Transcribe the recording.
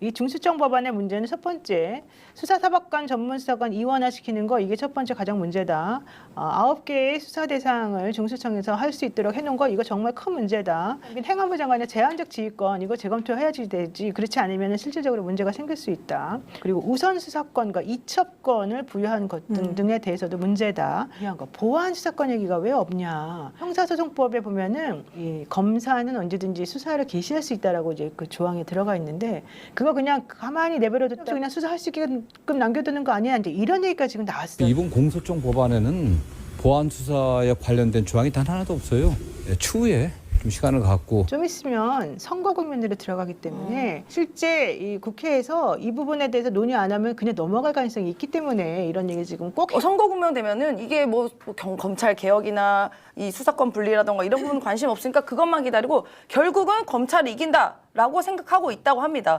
이 중수청 법안의 문제는 첫 번째 수사사법관 전문수사관 이원화시키는 거 이게 첫 번째 가장 문제다. 어, 아홉 개의 수사 대상을 중수청에서 할 수 있도록 해놓은 거 이거 정말 큰 문제다. 행안부 장관의 제한적 지휘권 이거 재검토해야지 되지. 그렇지 않으면 실질적으로 문제가 생길 수 있다. 그리고 우선 수사권과 이첩권을 부여한 것 등, 등에 대해서도 문제다. 거 보안 수사권 얘기가 왜 없냐? 형사소송법에 보면은 이 검사는 언제든지 수사를 개시할 수 있다라고 이제 그 조항에 들어가 있는데 그거 그냥 가만히 내버려뒀다 그냥 수사할 수 있게끔 남겨두는 거 아니야? 이제 이런 얘기가 지금 나왔어요. 이번 공소청 법안에는 보안 수사에 관련된 조항이 단 하나도 없어요. 예, 추후에 좀 시간을 갖고 좀 있으면 선거 국면으로 들어가기 때문에 실제 이 국회에서 이 부분에 대해서 논의 안 하면 그냥 넘어갈 가능성이 있기 때문에 이런 얘기 지금 꼭 어, 선거 국면 되면은 이게 뭐, 뭐 경- 검찰 개혁이나 이 수사권 분리라던가 이런 부분 관심 없으니까 그것만 기다리고 결국은 검찰이 이긴다라고 생각하고 있다고 합니다.